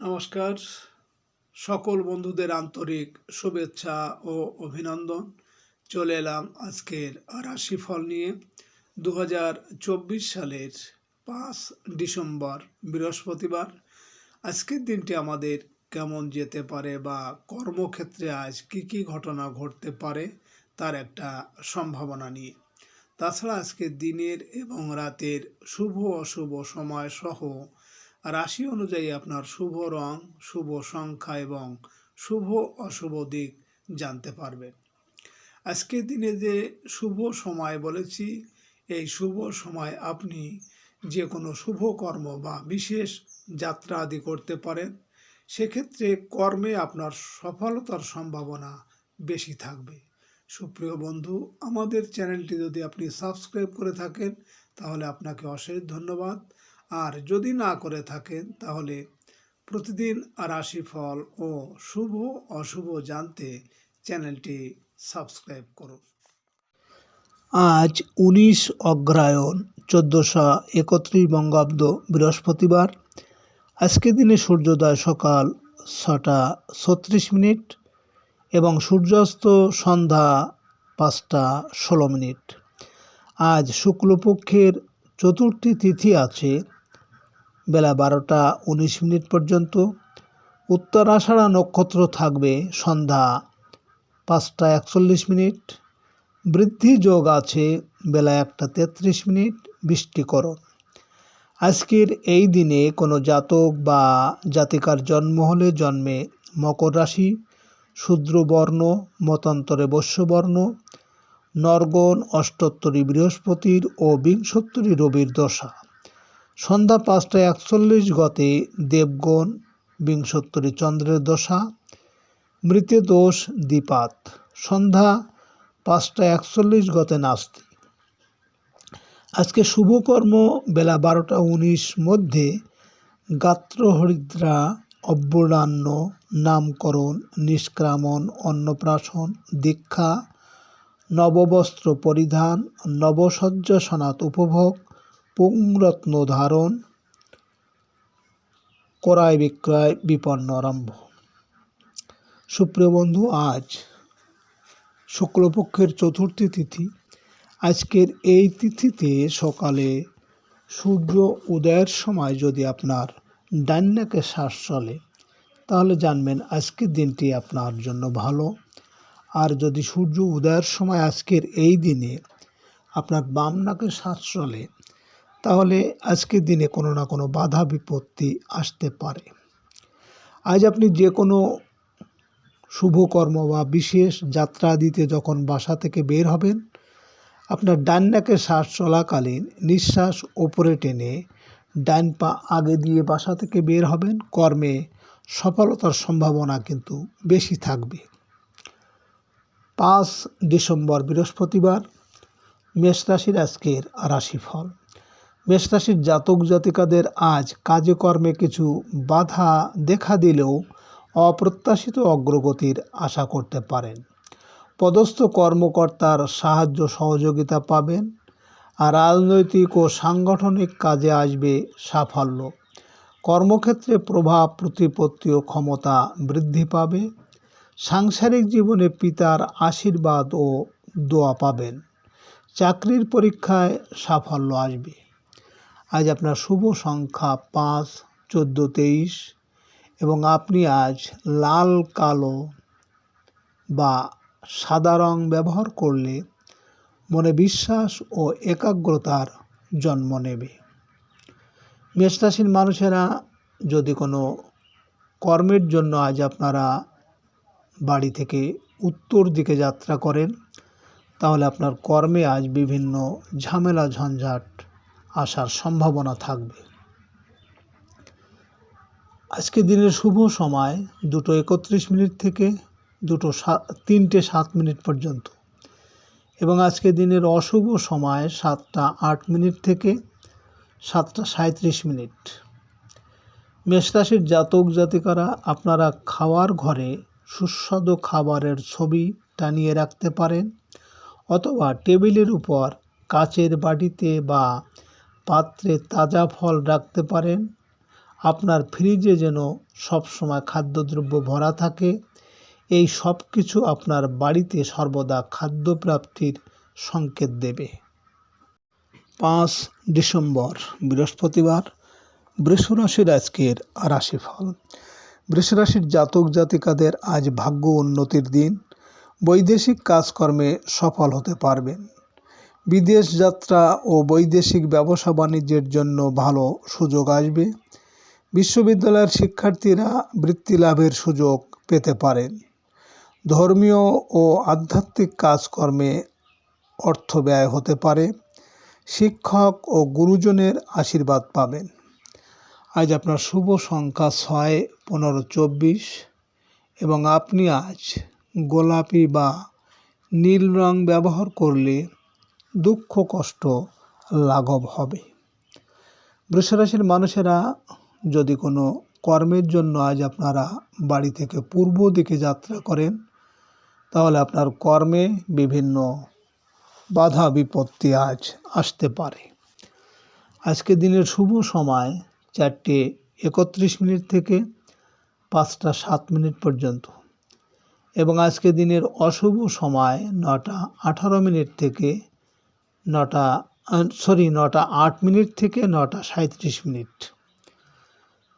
নমস্কার। সকল বন্ধুদের আন্তরিক শুভেচ্ছা ও অভিনন্দন। চলে এলাম আজকের রাশিফল নিয়ে। দু হাজার চব্বিশ সালের পাঁচ ডিসেম্বর বৃহস্পতিবার। আজকের দিনটি আমাদের কেমন যেতে পারে বা কর্মক্ষেত্রে আজ কি কি ঘটনা ঘটতে পারে তার একটা সম্ভাবনা নিয়ে। তাছাড়া আজকের দিনের এবং রাতের শুভ অশুভ সময় সহ রাশি অনুযায়ী আপনার শুভ রং, শুভ সংখ্যা এবং শুভ অশুভ দিক জানতে পারবেন আজকের দিনে যে শুভ সময় বলেছি, এই শুভ সময় আপনি যে কোনো শুভ কর্ম বা বিশেষ যাত্রা আদি করতে পারেন, সেক্ষেত্রে কর্মে আপনার সফলতার সম্ভাবনা বেশি থাকবে। সুপ্রিয় বন্ধু, আমাদের চ্যানেলটি যদি আপনি সাবস্ক্রাইব করে থাকেন, তাহলে আপনাকে অশেষ ধন্যবাদ। আর যদি না করে থাকেন, তাহলে প্রতিদিন রাশিফল ও শুভ অশুভ জানতে চ্যানেলটি সাবস্ক্রাইব করুন। আজ উনিশ অগ্রায়ণ চোদ্দোশো একত্রিশ বঙ্গাব্দ বৃহস্পতিবার। আজকের দিনে সূর্যোদয় সকাল ছটা ছত্রিশ মিনিট এবং সূর্যাস্ত সন্ধ্যা পাঁচটা ষোলো মিনিট। আজ শুক্লপক্ষের চতুর্থী তিথি আছে বেলা বারোটা উনিশ মিনিট পর্যন্ত উত্তরাষাঢ়া নক্ষত্র থাকবে সন্ধ্যা পাঁচটা একচল্লিশ মিনিট। বৃদ্ধি যোগ আছে বেলা একটা তেত্রিশ মিনিট, বৃষ্টিকরণ। আজকের এই দিনে কোনো জাতক বা জাতিকার জন্ম হলে জন্মে মকর রাশি শূদ্রবর্ণ মতান্তরে বৈশ্যবর্ণ নরগণ, অষ্টোত্তরী বৃহস্পতির ও বিংশোত্তরী রবির দশা। সন্ধ্যা পাঁচটা একচল্লিশ গতে দেবগণ বিংশোত্তরী চন্দ্রের দশা মৃতে দোষ দ্বিপাত। সন্ধ্যা পাঁচটা একচল্লিশ গতে নাস্তি। আজকে শুভকর্ম বেলা বারোটা উনিশ মধ্যে গাত্রহরিদ্রা অব্যরান্ন নামকরণ, নিষ্ক্রামণ, অন্নপ্রাশন, দীক্ষা, নববস্ত্র পরিধান, নবসজ্জা সনাত উপভোগ পুংরত্ন ধারণ ক্রয় বিক্রয় বিপন্ন আরম্ভ। সুপ্রিয় বন্ধু, আজ শুক্লপক্ষের চতুর্থী তিথি। আজকের এই তিথিতে সকালে সূর্য উদয়ের সময় যদি আপনার ডান্নাকে শ্বাস চলে, তাহলে জানবেন আজকের দিনটি আপনার জন্য ভালো। আর যদি সূর্য উদয়ের সময় আজকের এই দিনে আপনার বাম নাকে শ্বাস চলে তাহলে আজকের দিনে কোনো না কোনো বাধা বিপত্তি আসতে পারে। আজ আপনি যে কোনো শুভকর্ম বা বিশেষ যাত্রা দিতে যখন বাসা থেকে বের হবেন, আপনার ডান নাকে শ্বাস চলাকালীন নিঃশ্বাস ওপরে টেনে ডান পা আগে দিয়ে বাসা থেকে বের হবেন। কর্মে সফলতার সম্ভাবনা কিন্তু বেশি থাকবে। পাঁচ ডিসেম্বর বৃহস্পতিবার, মেষ রাশির আজকের রাশিফল। মেষ রাশির জাতক জাতিকাদের আজ কাজে কর্মে কিছু বাধা দেখা দিলেও অপ্রত্যাশিত অগ্রগতির আশা করতে পারেন। পদস্থ কর্মকর্তার সাহায্য সহযোগিতা পাবেন আর রাজনৈতিক ও সাংগঠনিক কাজে আসবে সাফল্য। কর্মক্ষেত্রে প্রভাব, প্রতিপত্তি ও ক্ষমতা বৃদ্ধি পাবে। সাংসারিক জীবনে পিতার আশীর্বাদ ও দোয়া পাবেন। চাকরির পরীক্ষায় সাফল্য আসবে। আজ আপনার শুভ সংখ্যা পাঁচ, চোদ্দ, তেইশ এবং আপনি আজ লাল, কালো বা সাদা রং ব্যবহার করলে মনে বিশ্বাস ও একাগ্রতার জন্ম নেবে। মেষরাশির মানুষেরা যদি কোনো কর্মের জন্য আজ আপনারা বাড়ি থেকে উত্তর দিকে যাত্রা করেন, তাহলে আপনার কর্মে আজ বিভিন্ন ঝামেলা, ঝঞ্ঝাট আসার সম্ভাবনা থাকবে। আজকে দিনের শুভ সময় দুটো একত্রিশ মিনিট থেকে দুটো তিনটে সাত মিনিট পর্যন্ত এবং আজকে দিনের অশুভ সময় সাতটা আট মিনিট থেকে সাতটা সাঁত্রিশ মিনিট। মেষরাশির জাতক জাতিকারা, আপনারা খাওয়ার ঘরে সুস্বাদু খাবারের ছবি টানিয়ে রাখতে পারেন অথবা টেবিলের উপর কাচের বাটিতে বা পাত্রে তাজা ফল রাখতে পারেন। আপনার ফ্রিজে যেন সবসময় খাদ্যদ্রব্য ভরা থাকে। এই সব কিছু আপনার বাড়িতে সর্বদা খাদ্যপ্রাপ্তির সংকেত দেবে। পাঁচ ডিসেম্বর, বৃহস্পতিবার। বৃষরাশির আজকের রাশিফল। বৃষরাশির জাতক জাতিকাদের আজ ভাগ্য উন্নতির দিন। বৈদেশিক কাজকর্মে সফল হতে পারবেন। বিদেশ যাত্রা ও বৈদেশিক ব্যবসা বাণিজ্যের জন্য ভালো সুযোগ আসবে। বিশ্ববিদ্যালয়ের শিক্ষার্থীরা বৃত্তি লাভের সুযোগ পেতে পারেন। ধর্মীয় ও আধ্যাত্মিক কাজকর্মে অর্থ ব্যয় হতে পারে। শিক্ষক ও গুরুজনের আশীর্বাদ পাবেন। আজ আপনার শুভ সংখ্যা ছয়, পনেরো, চব্বিশ এবং আপনি আজ গোলাপি বা নীল রং ব্যবহার করলে দুঃখ, কষ্ট লাঘব হবে। বৃষরাশির মানুষেরা যদি কোনো কর্মের জন্য আজ আপনারা বাড়ি থেকে পূর্ব দিকে যাত্রা করেন, তাহলে আপনার কর্মে বিভিন্ন বাধা, বিপত্তি আজ আসতে পারে। আজকে দিনের শুভ সময় চারটে একত্রিশ মিনিট থেকে পাঁচটা সাত মিনিট পর্যন্ত এবং আজকে দিনের অশুভ সময় নটা আঠারো মিনিট থেকে নটা সরি নটা আট মিনিট থেকে নটা সাঁত্রিশ মিনিট।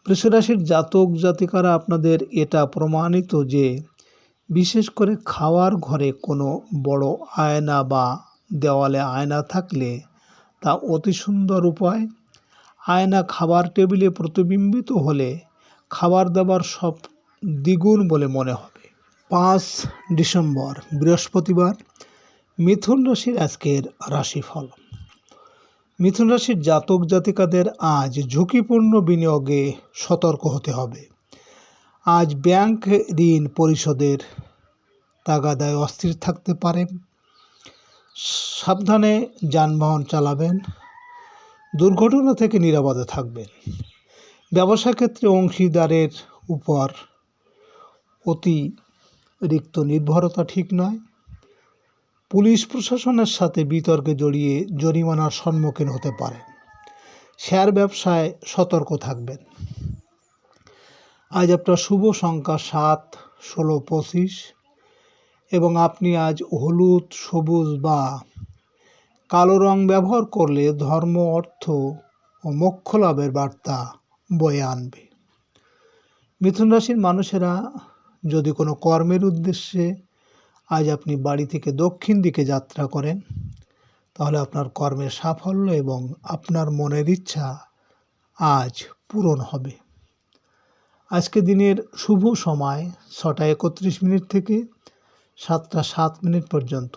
বৃষরাশির জাতক জাতিকারা আপনাদের এটা প্রমাণিত যে বিশেষ করে খাওয়ার ঘরে কোনো বড় আয়না বা দেওয়ালে আয়না থাকলে তা অতি সুন্দর উপায়। আয়না খাবার টেবিলে প্রতিবিম্বিত হলে খাবার দাবার সব দ্বিগুণ বলে মনে হবে। পাঁচ ডিসেম্বর, বৃহস্পতিবার মিথুন রাশির আজকের রাশিফল। মিথুন রাশির জাতক জাতিকাদের আজ ঝুঁকিপূর্ণ বিনিয়োগে সতর্ক হতে হবে। আজ ব্যাংক ঋণ পরিশোধের তাগাদায় অস্থির থাকতে পারেন। সাবধানে যানবাহন চালাবেন। দুর্ঘটনা থেকে নিরাপদে থাকবেন। ব্যবসা ক্ষেত্রে অংশীদারের উপর অতিরিক্ত নির্ভরতা ঠিক নয়। পুলিশ প্রশাসনের সাথে বিতর্কে জড়িয়ে জরিমানার সম্মুখীন হতে পারেন। শেয়ার ব্যবসায় সতর্ক থাকবেন। আজ আপনার শুভ সংখ্যা সাত, ষোলো, পঁচিশ এবং আপনি আজ হলুদ, সবুজ বা কালো রং ব্যবহার করলে ধর্ম, অর্থ ও মোক্ষ লাভের বার্তা বয়ে আনবে। মিথুন রাশির মানুষেরা যদি কোনো কর্মের উদ্দেশ্যে আজ আপনি বাড়ি থেকে দক্ষিণ দিকে যাত্রা করেন, তাহলে আপনার কর্মের সাফল্য এবং আপনার মনের ইচ্ছা আজ পূরণ হবে। আজকে দিনের শুভ সময় ছটা একত্রিশ মিনিট থেকে সাতটা সাত মিনিট পর্যন্ত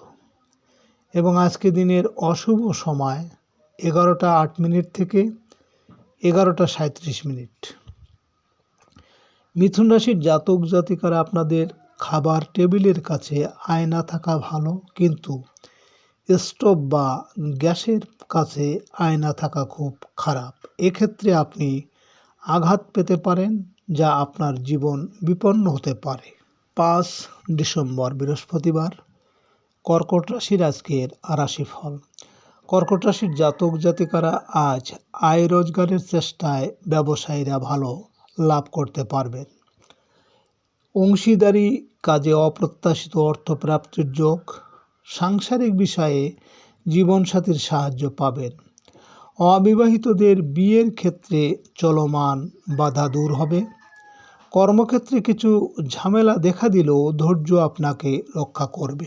এবং আজকে দিনের অশুভ সময় এগারোটা আট মিনিট থেকে এগারোটা সাঁত্রিশ মিনিট। মিথুন রাশির জাতক জাতিকারা আপনাদের খাবার টেবিলের কাছে আয়না থাকা ভালো, কিন্তু স্টোভ বা গ্যাসের কাছে আয়না থাকা খুব খারাপ। এক্ষেত্রে আপনি আঘাত পেতে পারেন, যা আপনার জীবন বিপন্ন হতে পারে। পাঁচ ডিসেম্বর, বৃহস্পতিবার, কর্কট রাশির আজকের রাশিফল। কর্কট রাশির জাতক জাতিকারা আজ আয় রোজগারের চেষ্টায় ব্যবসায়ীরা ভালো লাভ করতে পারবেন। অংশীদারি কাজে অপ্রত্যাশিত অর্থপ্রাপ্তির যোগ সাংসারিক বিষয়ে জীবনসাথীর সাহায্য পাবেন। অবিবাহিতদের বিয়ের ক্ষেত্রে চলমান বাধা দূর হবে। কর্মক্ষেত্রে কিছু ঝামেলা দেখা দিলেও ধৈর্য আপনাকে রক্ষা করবে।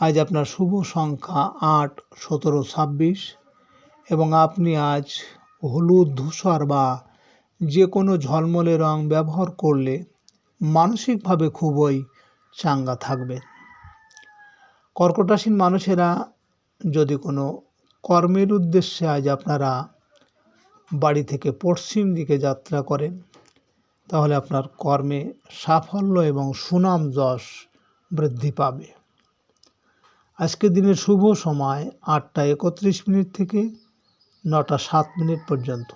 আজ আপনার শুভ সংখ্যা আট, সতেরো, ছাব্বিশ এবং আপনি আজ হলুদ, ধূসর বা যে কোনো ঝলমলে রং ব্যবহার করলে মানসিকভাবে খুবই চাঙ্গা থাকবেন কর্কট রাশির মানুষেরা যদি কোনো কর্মের উদ্দেশ্যে আজ আপনারা বাড়ি থেকে পশ্চিম দিকে যাত্রা করেন, তাহলে আপনার কর্মে সাফল্য এবং সুনাম যশ বৃদ্ধি পাবে। আজকে দিনের শুভ সময় আটটা একত্রিশ মিনিট থেকে নটা সাত মিনিট পর্যন্ত।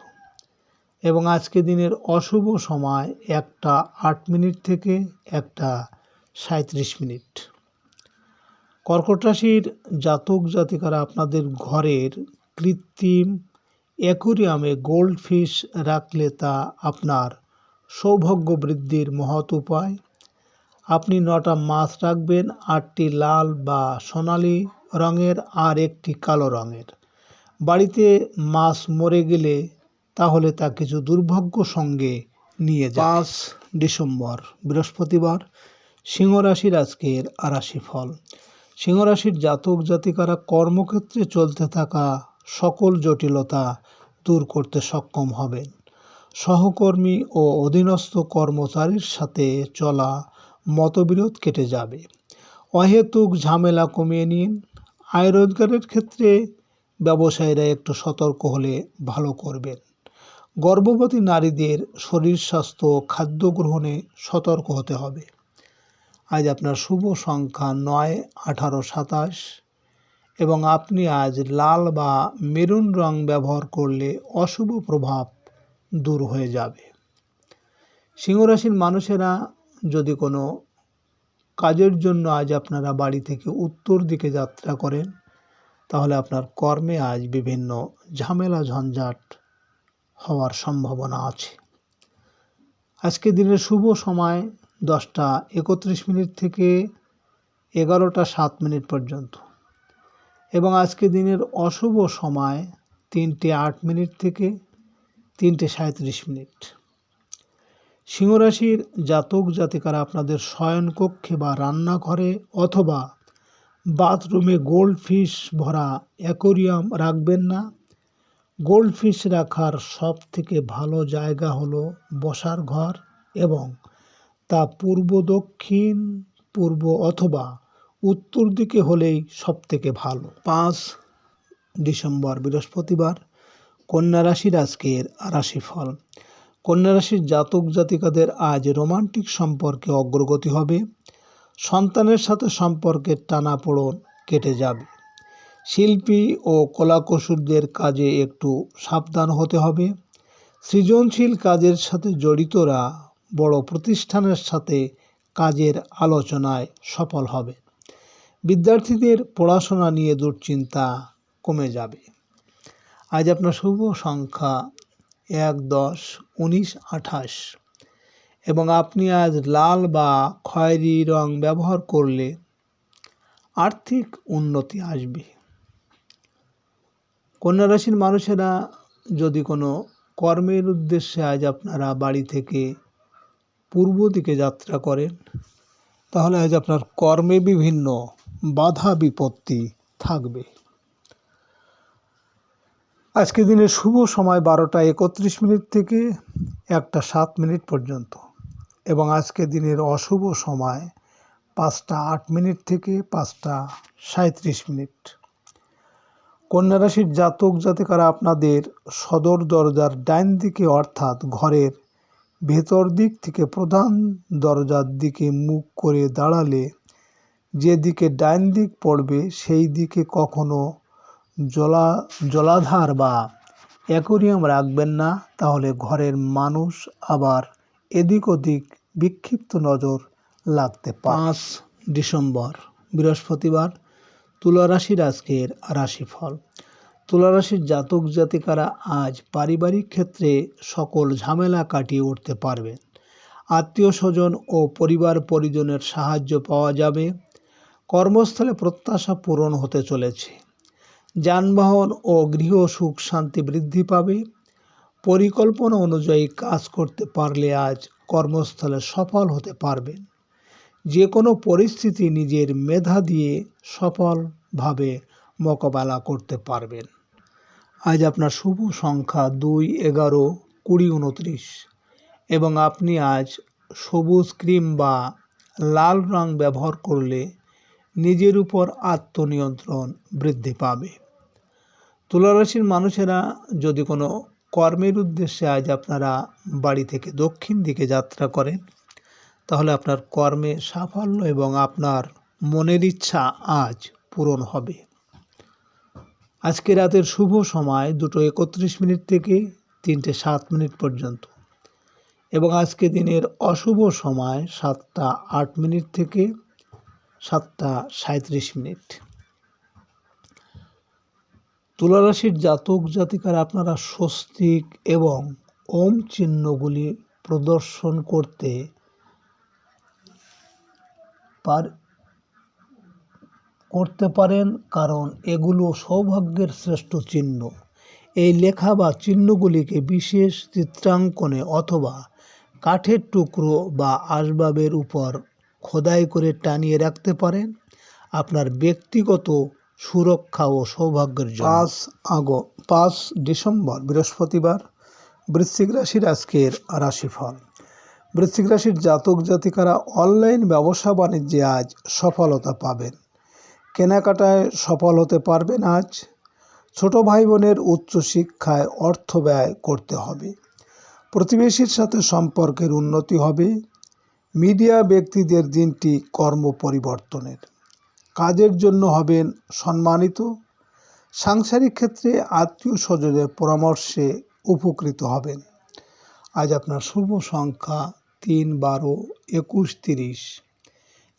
এবং আজকে দিনের অশুভ সময় একটা আট মিনিট থেকে একটা সাঁত্রিশ মিনিট। কর্কট রাশির জাতক জাতিকারা আপনাদের ঘরের কৃত্রিম অ্যাকুরিয়ামে গোল্ড ফিশ রাখলে তা আপনার সৌভাগ্য বৃদ্ধির মহৎ উপায়। আপনি নটা মাছ রাখবেন, আটটি লাল বা সোনালি রঙের আর একটি কালো রঙের। বাড়িতে মাছ মরে গেলে তাহলে তা কিছু দুর্ভাগ্য সঙ্গে নিয়ে যায়। পাঁচ ডিসেম্বর বৃহস্পতিবার সিংহ রাশির আজকের রাশি ফল সিংহ রাশির জাতক জাতিকারা কর্মক্ষেত্রে চলতে থাকা সকল জটিলতা দূর করতে সক্ষম হবেন। সহকর্মী ও অধীনস্থ কর্মচারীর সাথে চলা মতবিরোধ কেটে যাবে। অহেতুক ঝামেলা কমিয়ে নিন। আয় রোজগারের ক্ষেত্রে ব্যবসায়ীরা একটু সতর্ক হলে ভালো করবেন। গর্ভবতী নারীদের শরীর স্বাস্থ্য খাদ্য গ্রহণে সতর্ক হতে হবে। আজ আপনার শুভ সংখ্যা নয়, আঠারো, সাতাশ এবং আপনি আজ লাল বা মেরুন রং ব্যবহার করলে অশুভ প্রভাব দূর হয়ে যাবে। সিংহরাশির মানুষেরা যদি কোনো কাজের জন্য আজ আপনারা বাড়ি থেকে উত্তর দিকে যাত্রা করেন, তাহলে আপনার কর্মে আজ বিভিন্ন ঝামেলা, ঝঞ্ঝাট হওয়ার সম্ভাবনা আছে। আজকে দিনের শুভ সময় দশটা একত্রিশ মিনিট থেকে এগারোটা সাত মিনিট পর্যন্ত। এবং আজকে দিনের অশুভ সময় তিনটে আট মিনিট থেকে তিনটে সাঁত্রিশ মিনিট। সিংহরাশির জাতক জাতিকারা আপনাদের শয়নকক্ষে বা রান্নাঘরে অথবা বাথরুমে গোল্ড ফিশ ভরা অ্যাকোরিয়াম রাখবেন না। গোল্ড ফিশ রাখার সব থেকে ভালো জায়গা হলো বসার ঘর এবং তা পূর্ব দক্ষিণ, পূর্ব অথবা উত্তর দিকে হলেই সব থেকে ভালো। পাঁচ ডিসেম্বর, বৃহস্পতিবার, কন্যা রাশির আজকের রাশিফল। কন্যা রাশির জাতক জাতিকাদের আজ রোমান্টিক সম্পর্কে অগ্রগতি হবে। সন্তানের সাথে সম্পর্কের টানাপোড়ন কেটে যাবে। শিল্পী ও কলাকুশলীদের কাজে একটু সাবধান হতে হবে। সৃজনশীল কাজের সাথে জড়িতরা বড় প্রতিষ্ঠানের সাথে কাজের আলোচনায় সফল হবে। বিদ্যার্থীদের পড়াশোনা নিয়ে দুশ্চিন্তা কমে যাবে। আজ আপনার শুভ সংখ্যা এক দশ উনিশ আঠাশ। এবং আপনি আজ লাল বা খয়েরি রং ব্যবহার করলে আর্থিক উন্নতি আসবে। কন্যা রাশির মানুষেরা যদি কোনো কর্মের উদ্দেশ্যে আজ আপনারা বাড়ি থেকে পূর্ব দিকে যাত্রা করেন, তাহলে আজ আপনার কর্মে বিভিন্ন বাধা বিপত্তি থাকবে। আজকে দিনের শুভ সময় বারোটা একত্রিশ মিনিট থেকে একটা সাত মিনিট পর্যন্ত এবং আজকে দিনের অশুভ সময় পাঁচটা আট মিনিট থেকে পাঁচটা সাঁত্রিশ মিনিট। কন্যা রাশির জাতক জাতিকারা আপনাদের সদর দরজার ডাইন দিকে অর্থাৎ ঘরের ভেতর দিক থেকে প্রধান দরজার দিকে মুখ করে দাঁড়ালে যেদিকে ডাইন দিক পড়বে সেই দিকে কখনো জলা, জলাধার বা অ্যাকোরিয়াম রাখবেন না। তাহলে ঘরের মানুষ আবার এদিক ওদিক বিক্ষিপ্ত নজর লাগতে পাঁচ ডিসেম্বর, বৃহস্পতিবার। তুলা রাশির আজকের রাশিফল। তুলারাশির জাতক জাতিকারা আজ পারিবারিক ক্ষেত্রে সকল ঝামেলা কাটিয়ে উঠতে পারবেন। আত্মীয় স্বজন ও পরিবার পরিজনের সাহায্য পাওয়া যাবে। কর্মস্থলে প্রত্যাশা পূরণ হতে চলেছে। যানবাহন ও গৃহ সুখ শান্তি বৃদ্ধি পাবে। পরিকল্পনা অনুযায়ী কাজ করতে পারলে আজ কর্মস্থলে সফল হতে পারবেন। যে কোনো পরিস্থিতি নিজের মেধা দিয়ে সফলভাবে মোকাবেলা করতে পারবেন। আজ আপনার শুভ সংখ্যা দুই এগারো কুড়ি উনত্রিশ এবং আপনি আজ সবুজ ক্রিম বা লাল রং ব্যবহার করলে নিজের উপর আত্মনিয়ন্ত্রণ বৃদ্ধি পাবে। তুলারাশির মানুষেরা যদি কোনো কর্মের উদ্দেশ্যে আজ আপনারা বাড়ি থেকে দক্ষিণ দিকে যাত্রা করেন তাহলে আপনার কর্মে সাফল্য এবং আপনার মনের ইচ্ছা আজ পূরণ হবে। আজকে রাতের শুভ সময় দুটো একত্রিশ মিনিট থেকে তিনটে সাত মিনিট পর্যন্ত এবং আজকে দিনের অশুভ সময় সাতটা আট মিনিট থেকে সাতটা সাঁত্রিশ মিনিট। তুলারাশির জাতক জাতিকার আপনারা স্বস্তিক এবং ওম চিহ্নগুলি প্রদর্শন করতে পার করতে পারেন, কারণ এগুলো সৌভাগ্যের শ্রেষ্ঠ চিহ্ন। এই লেখা বা চিহ্নগুলিকে বিশেষ চিত্রাঙ্কনে অথবা কাঠের টুকরো বা আসবাবের উপর খোদাই করে টানিয়ে রাখতে পারেন। আপনার ব্যক্তিগত সুরক্ষা ও সৌভাগ্যের জন্য। পাঁচ আগ, পাঁচ ডিসেম্বর, বৃহস্পতিবার, বৃশ্চিক রাশির আজকের রাশিফল। বৃশ্চিক রাশির জাতক জাতিকারা অনলাইন ব্যবসা বাণিজ্যে আজ সফলতা পাবেন। কেনাকাটায় সফল হতে পারবেন আজ। ছোট ভাই বোনের উচ্চশিক্ষায় অর্থ ব্যয় করতে হবে। প্রতিবেশীর সাথে সম্পর্কের উন্নতি হবে। মিডিয়া ব্যক্তিদের দিনটি কর্ম পরিবর্তনের কাজের জন্য হবেন সম্মানিত। সাংসারিক ক্ষেত্রে আত্মীয় স্বজনের পরামর্শে উপকৃত হবেন। আজ আপনার শুভ সংখ্যা তিন বারো একুশ তিরিশ।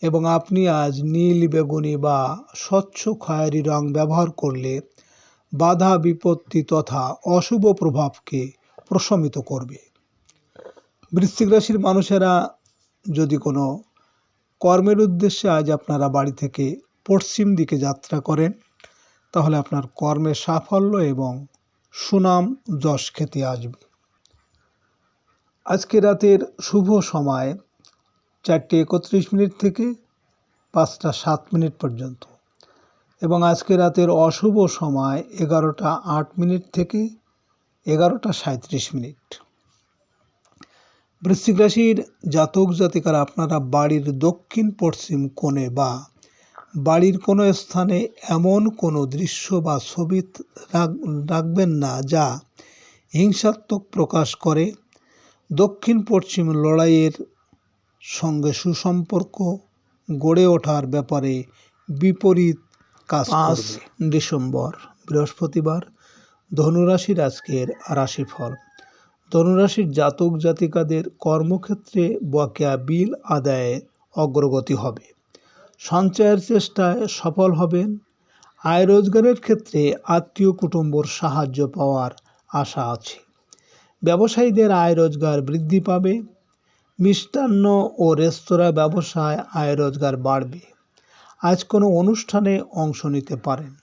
এবং আপনি আজ নীল বেগুনি বা স্বচ্ছ খয়েরি রং ব্যবহার করলে বাধা বিপত্তি তথা অশুভ প্রভাবকে প্রশমিত করবে। বৃশ্চিক রাশির মানুষেরা যদি কোনো কর্মের উদ্দেশ্যে আজ আপনারা বাড়ি থেকে পশ্চিম দিকে যাত্রা করেন, তাহলে আপনার কর্মে সাফল্য এবং সুনাম যশ খ্যাতি আসবে। আজকে রাতের শুভ সময় চারটে একত্রিশ মিনিট থেকে পাঁচটা সাত মিনিট পর্যন্ত। এবং আজকে রাতের অশুভ সময় এগারোটা আট মিনিট থেকে এগারোটা সাঁত্রিশ মিনিট। বৃশ্চিক রাশির জাতক জাতিকারা, আপনারা বাড়ির দক্ষিণ পশ্চিম কোণে বা বাড়ির কোনো স্থানে এমন কোনো দৃশ্য বা ছবি রাখ- রাখবেন না যা হিংসাত্মক প্রকাশ করে। দক্ষিণ পশ্চিম লড়াইয়ের সঙ্গে সুসম্পর্ক গড়ে ওঠার ব্যাপারে বিপরীত কাজ পাঁচ ডিসেম্বর বৃহস্পতিবার ধনুরাশির আজকের রাশিফল। ধনুরাশির জাতক জাতিকাদের কর্মক্ষেত্রে বকেয়া বিল আদায়ে অগ্রগতি হবে। সঞ্চয়ের চেষ্টায় সফল হবেন। আয় রোজগারের ক্ষেত্রে আত্মীয় কুটুম্বর সাহায্য পাওয়ার আশা আছে। ব্যবসায়ীদের আয় রোজগার বৃদ্ধি পাবে। মিষ্টান্ন ও রেস্তোরাঁ ব্যবসায় আয় রোজগার বাড়বে। আজ কোনো অনুষ্ঠানে অংশ নিতে পারেন।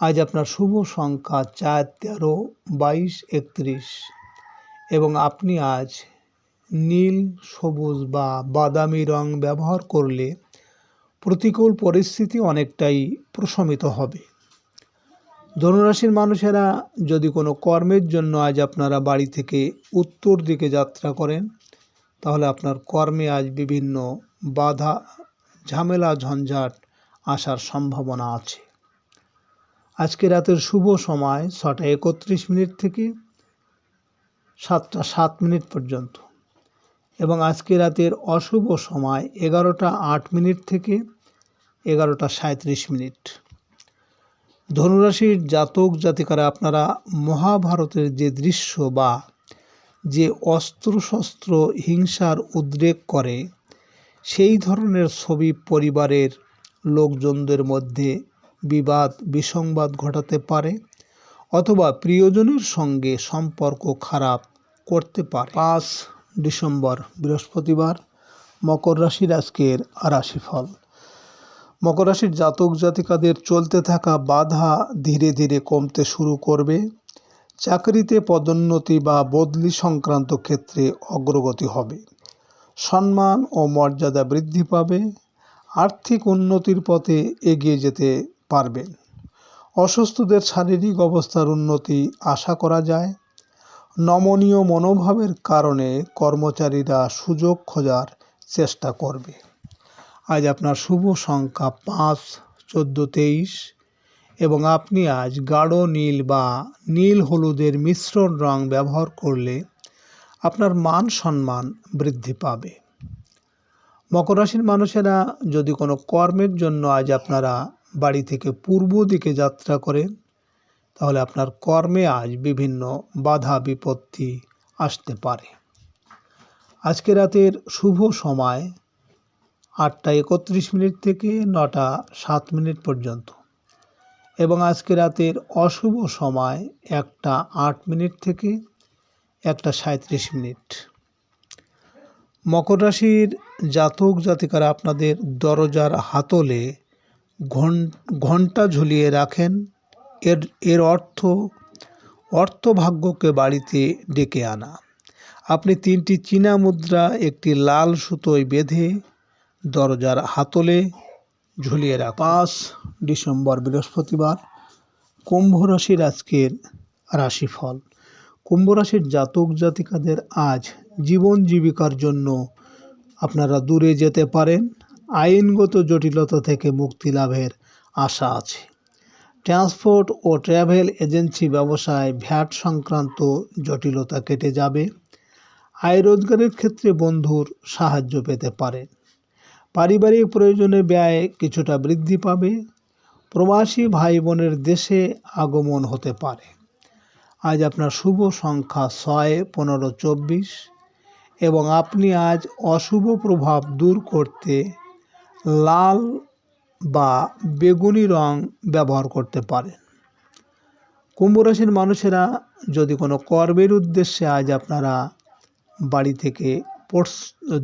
আজ আপনার শুভ সংখ্যা চার, তেরো, বাইশ, একত্রিশ। এবং আপনি আজ নীল, সবুজ বা বাদামি রং ব্যবহার করলে প্রতিকূল পরিস্থিতি অনেকটাই প্রশমিত হবে। ধনুরাশির মানুষেরা যদি কোনো কর্মের জন্য আজ আপনারা বাড়ি থেকে উত্তর দিকে যাত্রা করেন, তাহলে আপনার কর্মে আজ বিভিন্ন বাধা, ঝামেলা, ঝঞ্ঝাট আসার সম্ভাবনা আছে। আজকে রাতের শুভ সময় ছটা একত্রিশ মিনিট থেকে সাতটা সাত মিনিট পর্যন্ত এবং আজকে রাতের অশুভ সময় এগারোটা আট মিনিট থেকে এগারোটা সাঁত্রিশ মিনিট। ধনুরাশির জাতক জাতিকারা, আপনারা মহাভারতের যে দৃশ্য বা যে অস্ত্রশস্ত্র হিংসার উদ্রেক করে, সেই ধরনের ছবি পরিবারের লোকজনদের মধ্যে বিবাদ, বিসংবাদ ঘটাতে পারে অথবা প্রিয়জনের সঙ্গে সম্পর্ক খারাপ করতে পারে। পাঁচ ডিসেম্বর, বৃহস্পতিবার, মকর রাশির আজকের রাশিফল। মকর রাশির জাতক জাতিকাদের চলতে থাকা বাধা ধীরে ধীরে কমতে শুরু করবে। চাকরিতে পদোন্নতি বা বদলি সংক্রান্ত ক্ষেত্রে অগ্রগতি হবে। সম্মান ও মর্যাদা বৃদ্ধি পাবে। আর্থিক উন্নতির পথে এগিয়ে যেতে পারবেন অসুস্থদের শারীরিক অবস্থার উন্নতি আশা করা যায়। নমনীয় মনোভাবের কারণে কর্মচারীরা সুযোগ খোঁজার চেষ্টা করবে। আজ আপনার শুভ সংখ্যা পাঁচ, চোদ্দ, তেইশ। এবং আপনি আজ গাঢ় নীল বা নীল হলুদের মিশ্রণ রং ব্যবহার করলে আপনার মান সম্মান বৃদ্ধি পাবে। মকর রাশির মানুষেরা যদি কোনো কর্মের জন্য আজ আপনারা বাড়ি থেকে পূর্ব দিকে যাত্রা করেন, তাহলে আপনার কর্মে আজ বিভিন্ন বাধা, বিপত্তি আসতে পারে। আজকে রাতের শুভ সময় আটটা একত্রিশ মিনিট থেকে নটা সাত মিনিট পর্যন্ত। এবং আজকে রাতের অশুভ সময় একটা আট মিনিট থেকে একটা সাঁত্রিশ মিনিট। মকর রাশির জাতক জাতিকারা আপনাদের দরজার হাতলে ঘন- ঘণ্টা ঝুলিয়ে রাখেন। এর এর অর্থ, অর্থভাগ্যকে বাড়িতে ডেকে আনা। আপনি তিনটি চীনা মুদ্রা, একটি লাল সুতোয় বেঁধে দরজার হাতলে ঝুলিয়ে রাখ। পাঁচ ডিসেম্বর, বৃহস্পতিবার কুম্ভ রাশির আজকের রাশিফল। কুম্ভ রাশির জাতক জাতিকাদের আজ জীবন জীবিকার জন্য আপনারা দূরে যেতে পারেন। আইনগত জটিলতা থেকে মুক্তি লাভের আশা আছে। ট্রান্সপোর্ট ও ট্রাভেল এজেন্সি ব্যবসায় ভ্যাট সংক্রান্ত জটিলতা কেটে যাবে। আয় রোজগারের ক্ষেত্রে বন্ধুর সাহায্য পেতে পারেন। পারিবারিক প্রয়োজনে ব্যয় কিছুটা বৃদ্ধি পাবে। প্রবাসী ভাই বোনের দেশে আগমন হতে পারে। আজ আপনার শুভ সংখ্যা ছয়, পনেরো, চব্বিশ এবং আপনি আজ অশুভ প্রভাব দূর করতে লাল বা বেগুনি রং ব্যবহার করতে পারেন। কুম্ভ রাশির মানুষেরা যদি কোনো কর্মের উদ্দেশ্যে আজ আপনারা বাড়ি থেকে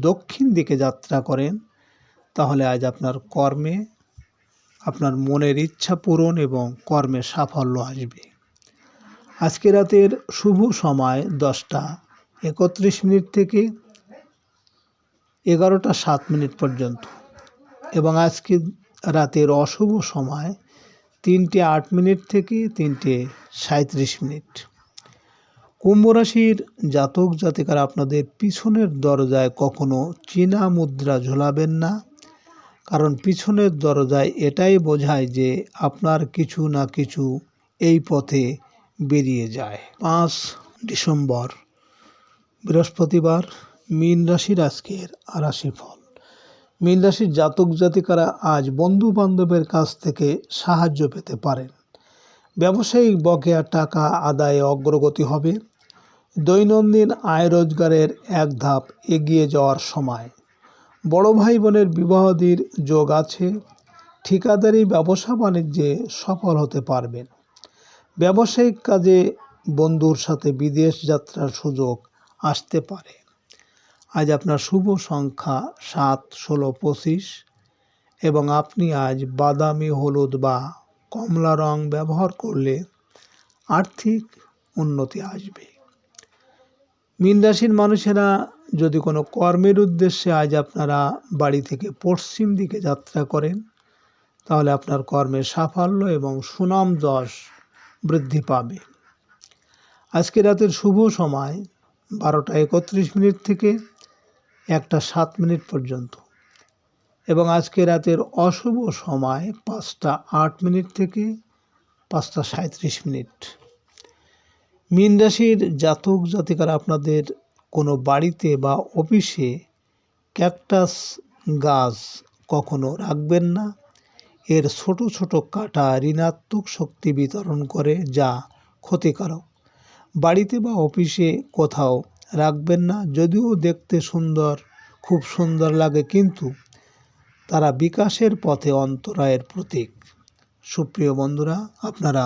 দক্ষিণ দিকে যাত্রা করেন তাহলে আজ আপনার কর্মে আপনার মনের ইচ্ছা পূরণ এবং কর্মে সাফল্য আসবে। আজকে রাতের শুভ সময় দশটা একত্রিশ মিনিট থেকে এগারোটা সাত মিনিট পর্যন্ত এবং আজকে রাতের অশুভ সময় তিনটে আট মিনিট থেকে তিনটে সাঁত্রিশ মিনিট। কুম্ভ রাশির জাতক জাতিকারা আপনাদের পিছনের দরজায় কখনো চীনা মুদ্রা ঝোলাবেন না। কারণ পিছনের দরজায় এটাই বোঝায় যে আপনার কিছু না কিছু এই পথে বেরিয়ে যায়। পাঁচ ডিসেম্বর, বৃহস্পতিবার, মীন রাশির আজকের রাশিফল। মীন রাশির জাতক জাতিকারা আজ বন্ধু বান্ধবের কাছ থেকে সাহায্য পেতে পারেন। ব্যবসায়িক বকেয়া টাকা আদায়ে অগ্রগতি হবে। দৈনন্দিন আয় রোজগারের এক ধাপ এগিয়ে যাওয়ার সময় বড় ভাই বোনের বিবাহাদির যোগ আছে, ঠিকাদারি ব্যবসা বাণিজ্যে সফল হতে পারবেন। ব্যবসায়িক কাজে বন্ধুর সাথে বিদেশ যাত্রার সুযোগ আসতে পারে। আজ আপনার শুভ সংখ্যা সাত, ষোলো, পঁচিশ এবং আপনি আজ বাদামি, হলুদ বা কমলা রং ব্যবহার করলে আর্থিক উন্নতি আসবে। মীন রাশির মানুষেরা যদি কোনো কর্মের উদ্দেশ্যে আজ আপনারা বাড়ি থেকে পশ্চিম দিকে যাত্রা করেন, তাহলে আপনার কর্মের সাফল্য এবং সুনাম যশ বৃদ্ধি পাবে। আজকে রাতের শুভ সময় বারোটা একত্রিশ মিনিট থেকে একটা সাত মিনিট পর্যন্ত এবং আজকে রাতের অশুভ সময় পাঁচটা আট মিনিট থেকে পাঁচটা সাঁত্রিশ মিনিট। মীন রাশির জাতক জাতিকারা আপনাদের কোনো বাড়িতে বা অফিসে ক্যাকটাস গাছ কখনো রাখবেন না। এর ছোট ছোট কাঁটা ঋণাত্মক শক্তি বিতরণ করে যা ক্ষতিকারক। বাড়িতে বা অফিসে কোথাও রাখবেন না, যদিও দেখতে সুন্দর, খুব সুন্দর লাগে, কিন্তু তারা বিকাশের পথে অন্তরায়ের প্রতীক। সুপ্রিয় বন্ধুরা, আপনারা